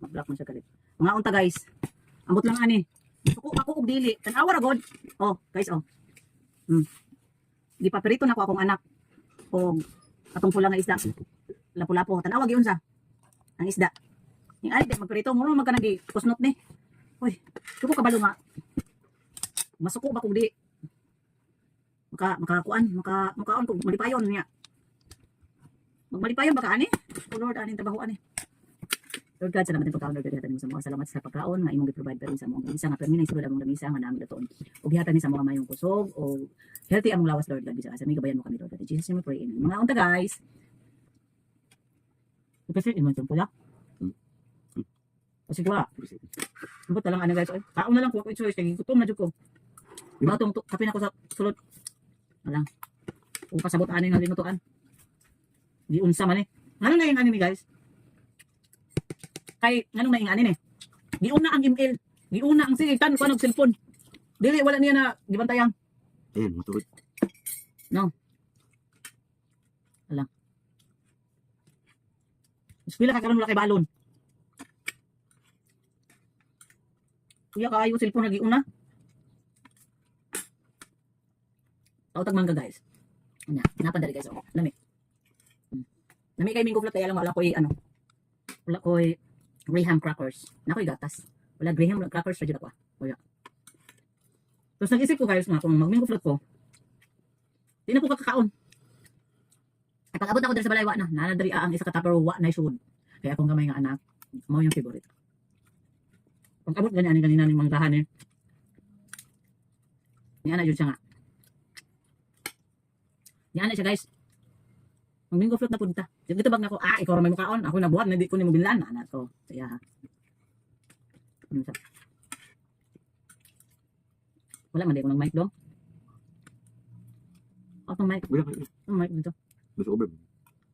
mag-block man siya galit. Mga unta guys. Ambot lang ani. Suko ako og dili. Tanawa ra god. Oh, guys oh. Hmm. Di pa perito na ko akong anak. O atong pula nga isda. Lapu-lapo. Tanawa gyud sa. Ang isda. Yung ay, magperito mo man kanang gi kusnot ni. Uy, suko kabalo nga. Masuko ba kung di? Maka makakuan, maka makaon kung malipayon niya. Magmalipayon baka ani? O Lord, aning trabaho ani. Lord God, salamat pagkaon Lord God, mo sa mga salamat sa pagkaon nga imong gi-provide pero sa mga isa nga permi sulod among lamisa nga namin datoon. Ug gihatan ni sa mga mayong kusog o healthy among lawas Lord God bisa sa mi gabayan mo kami Lord God. Jesus name we pray. Amen. Mga unta guys. Kasi iman sa pula. Kasi wala. Ambot na lang ano guys. Kaon na lang ko ko choice kay gutom na jud ko. Ba tong tu- kape na ko sa sulod. Alang. Kung pasabot ani nga linutuan. Di unsa man eh. Ngano na yung ani ni guys? Kay ngano na yung ani ni? Di una ang email. Di una ang sige tan ko ng cellphone. Dili wala niya na gibantayan. Ayan, matulog. Mas pila ka karon wala kay balon. Kuya kaayo cellphone lagi una. Tautag mangga guys. Anya, napadali guys oh. Lami. Hmm. Lami kay minggo flat kaya lang wala koy ano. Wala koy Graham crackers. Nakoy gatas. Wala Graham crackers sa jud ako. ah. Wala. Tapos nag-isip ko guys nga kung magminggo flat ko. Di na ko kakakaon. Ay pag-abot ako diri sa balay wa na, nana diri ang isa ka tupper wa na should. Kaya akong gamay nga anak, mao yung favorite. Pag abot gani ani ganina ning manggahan eh. Ni ana jud siya nga. Ni ana siya guys. Ang minggo float na punta. Dito bag na ko, ah, ikaw may mukaon. Ako na buhat, na di ko ni mo binlan. Ana ko. Kaya. Ano? Wala man di ko ng mic dong. Ako mic. Wala. Ang mic dito. Gusto ko ba?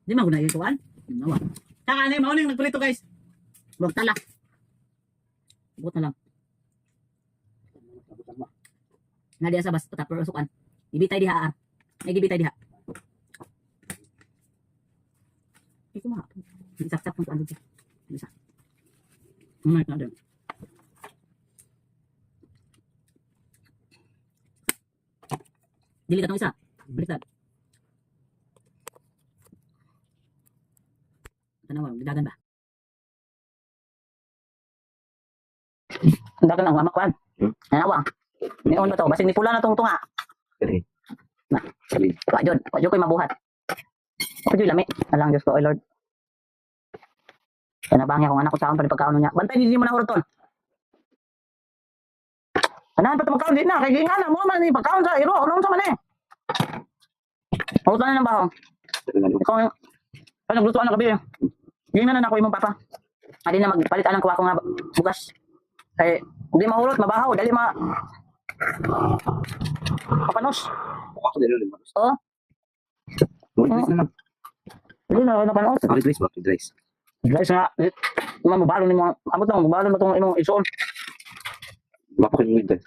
Di man guna yung kuan. Nawa. Taka na mao ning nagpulito guys. Wag tala. Bukot na lang. Na diya sa bas tapos usukan. Ibitay diha ah. May gibitay diha. Ito ma. Saksak kung ano diya. Isa. May na din. Dili ka isa. Baliktad. Tanawa, didagan ba? Dagan ang mama kwan. Hmm? Tanawa. Ni on ba to? Basig ni pula na tong tunga. Kaya. Na. Sabi. Wa jud, wa jud mabuhat. Jud lami. Alang Diyos ko, oh Lord. Kaya nabangya kong anak ko sa akong pagkaon niya. Bantay hindi mo na hurton. Anahan pa ito magkaon din na. Kaya nga na mo man pagkaon sa iro. Anong sa man eh. Hurutan na ng baho. Ikaw yung... Ano, naglutuan na kabi. Yun na na ako yung papa. Adi na magpalit anang kuha ko nga bugas. Kaya, hindi mahulot, mabahaw, dali ma... Kapanos. Bukas ko din ulit. Oo. Ulit dress naman. Hindi na, napanos. Ulit dress ba? Ulit dress. Guys nga, eh, mga mabalo ni mga, abot na, mabalo na itong inong. Baka ko yung ulit dress.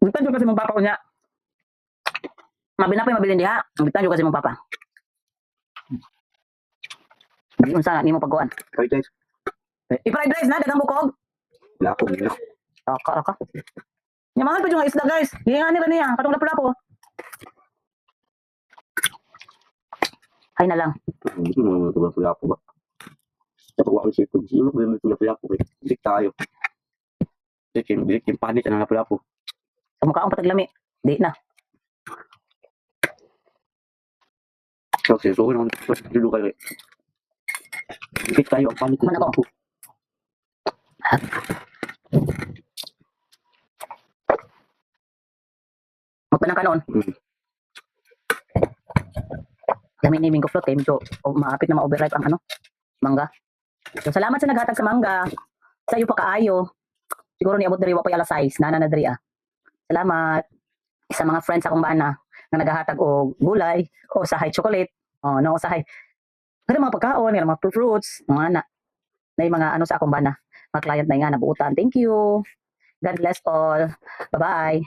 Bitan yung kasi mong papa ko niya. Mabinapay mabilin diha. Bitan yung kasi mong papa. Hindi mo sana, hindi mo pagkuhan. Ulit dress. I-fried rice na, dagang bukog. Wala ako. Wala ako. Aka, aka. Nyamahan pa yung isda guys. Hihinganin ka niya. Katong lapo-lapo. Ay na lang. Hindi mo naman tulad ako ba? Wala ko siya ito. Ko yung tulad ako eh. Bilik tayo. Bilik yung, bilik yung panit na napula ako. Sa mukha akong pataglami. Di na. Siya, so, naman, dulu kayo. Bilik tayo ang panit na ako. Magpanang ka noon. Mm. Dami ni Mingo Float eh. Medyo oh, maapit na ma-overripe ang ano, mangga. So, salamat sa naghatag sa mangga. Sa iyo pa kaayo. Siguro niabot diri wa pa alas 6. Nana na diri ah. Salamat sa mga friends akong bana na naghahatag og gulay o usahay chocolate. Oh, no usahay. Pero mga pagkaon, may mga fruits, mga na. Na mga ano sa akong bana. Mga client na nga nabuutan. Thank you. God bless all. Bye-bye.